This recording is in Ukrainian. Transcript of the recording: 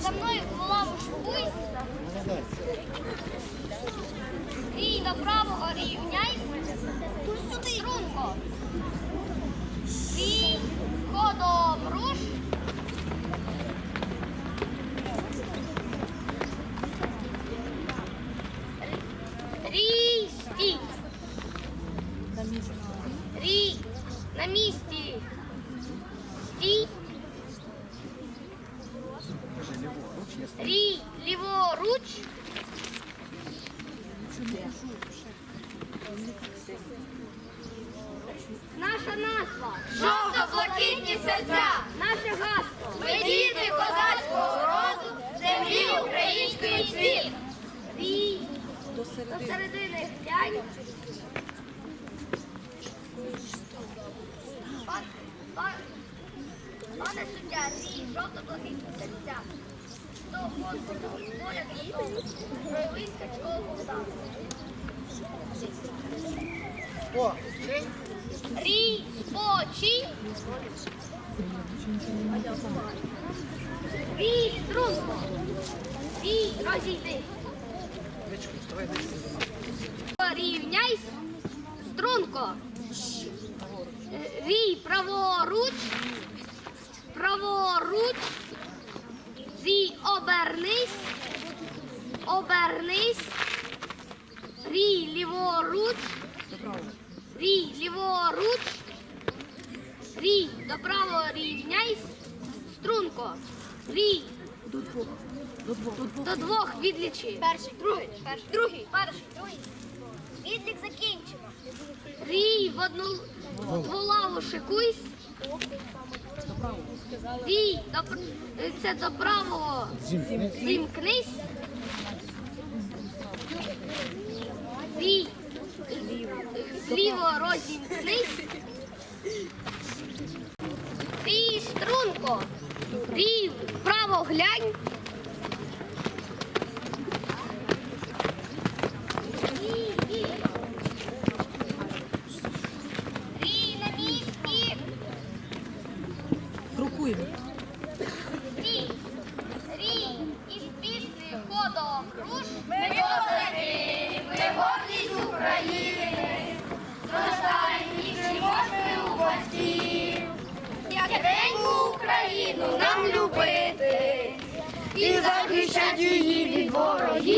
за мною в лаву шукуйся. Рій до правого рівняй. Струнко. Рій ходом руш. Рій стій. Рій на місці. Стій. Рій ліворуч. Наша назва. Жовто-блакитні серця, Наше гасло. ми діти козацького роду, землі української цвіт. Рій. До середини глянь. Пан- пан- Пане суддя, рій, жовто-блакитні серця. До конкурсу поряд готово. Бойовий скачковий Богдан. О, Рій, спочинь. Рій, струнко. Рій, розійди. Струнко. Праворуч. Праворуч. Рій, обернись. Обернись. Рій, ліворуч. Рій, ліворуч. Рій, до рівняйсь. Струнко. Рій. До двох. До двох відлічи. Перший, другий, перший, другий, перший, другий. Відлік закінчено. Рій в одну в лаву шикуйсь. Рій, до, це до правого зімкнись. Рій, зліво розімкнись. Рій, струнко. Рій, вправо глянь. Рій, рій. Рій на місці. Крокуємо. Рій. Рій. Із пісні ходом руш. Ми козаки, ми Зростаємо їхні у батьків. Як Україну нам любити і захищати її від ворогів.